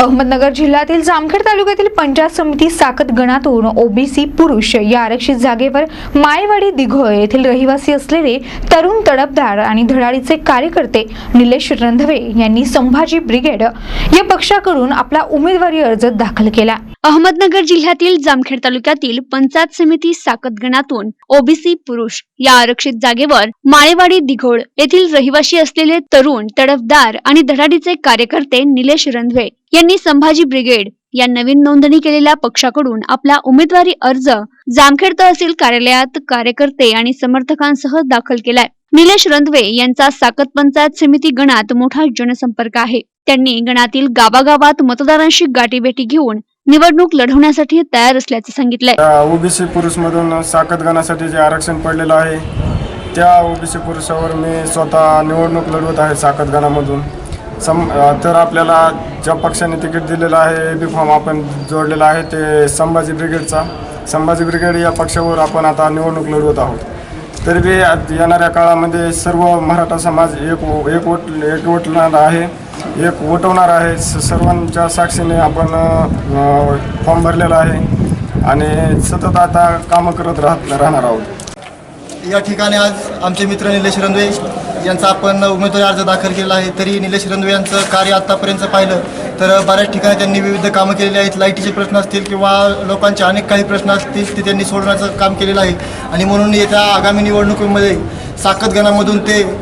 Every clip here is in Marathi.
अहमदनगर जिल्ह्यातील जामखेड तालुक्यातील पंचायत समिती साकत गणातून ओबीसी पुरुष या आरक्षित जागेवर मायवाडी दिघोळ येथील रहिवासी असलेले तरुण तडफदार आणि धडाडीचे कार्यकर्ते निलेश रंधवे यांनी संभाजी ब्रिगेड या पक्षाकडून आपला उमेदवारी अर्ज दाखल केला. अहमदनगर जिल्ह्यातील जामखेड तालुक्यातील पंचायत समिती साकत गणातून ओबीसी पुरुष या आरक्षित जागेवर माळेवाडी दिघोळ येथील रहिवाशी असलेले तरुण तडफदार आणि धडाडीचे कार्यकर्ते निलेश रंधवे यांनी संभाजी ब्रिगेड या नवीन नोंदणी केलेल्या पक्षाकडून आपला उमेदवारी अर्ज जामखेड तहसील कार्यालयात कार्यकर्ते आणि समर्थकांसह दाखल केलाय. निलेश रंधवे यांचा साकत पंचायत समिती गणात मोठा जनसंपर्क आहे. त्यांनी गणातील गावागावात मतदारांशी गाठीभेटी घेऊन निवडणूक लढवण्यासाठी तयार असल्याचं सांगितलंय. ओबीसी पुरुषमधून साकत गणासाठी जे आरक्षण पडलेलं आहे त्या ओबीसी पुरुषावर मी स्वतः निवडणूक लढवत आहे साकत गणामधून सम तर आपल्याला ज्या पक्षाने तिकीट दिलेलं आहे ए बी फॉर्म आपण जोडलेला आहे ते संभाजी ब्रिगेडचा. संभाजी ब्रिगेड या पक्षावर आपण आता निवडणूक लढवत आहोत. तरी बी येणाऱ्या काळामध्ये सर्व मराठा समाज एक वो- एक वोट एक वोटणार आहे. एक उठवणार आहे. स- सर्वांच्या साक्षीने आपण फॉर्म भरलेला आहे आणि सतत आता कामं करत राहत राहणार आहोत. या ठिकाणी आज आमचे मित्र निलेश रंधवे यांचा आपण उमेदवारी अर्ज दाखल केला आहे. तरी निलेश रंधवे यांचं कार्य आत्तापर्यंत पाहिलं तर बऱ्याच ठिकाणी त्यांनी विविध कामं केलेली आहेत. लाईटीचे प्रश्न असतील किंवा लोकांचे अनेक काही प्रश्न असतील ते त्यांनी सोडवण्याचं काम केलेलं आहे. आणि म्हणून येत्या आगामी निवडणुकीमध्ये साखत गणामधून ते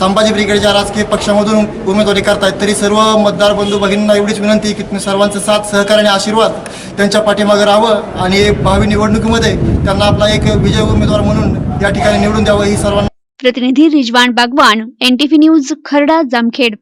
संभाजी ब्रिगेडच्या राजकीय पक्षामधून उमेदवारी करतायत. तरी सर्व मतदार बंधू भगिनींना एवढीच विनंती की तुम्ही सर्वांचं साथ सहकार्य आणि आशीर्वाद त्यांच्या पाठीमागे राहावं आणि भावी निवडणुकीमध्ये त्यांना आपला एक विजय उमेदवार म्हणून या ठिकाणी निवडून द्यावं ही सर्वांना प्रतिनिधी रिजवान बागवान एनटीव्ही न्यूज खरडा जामखेड.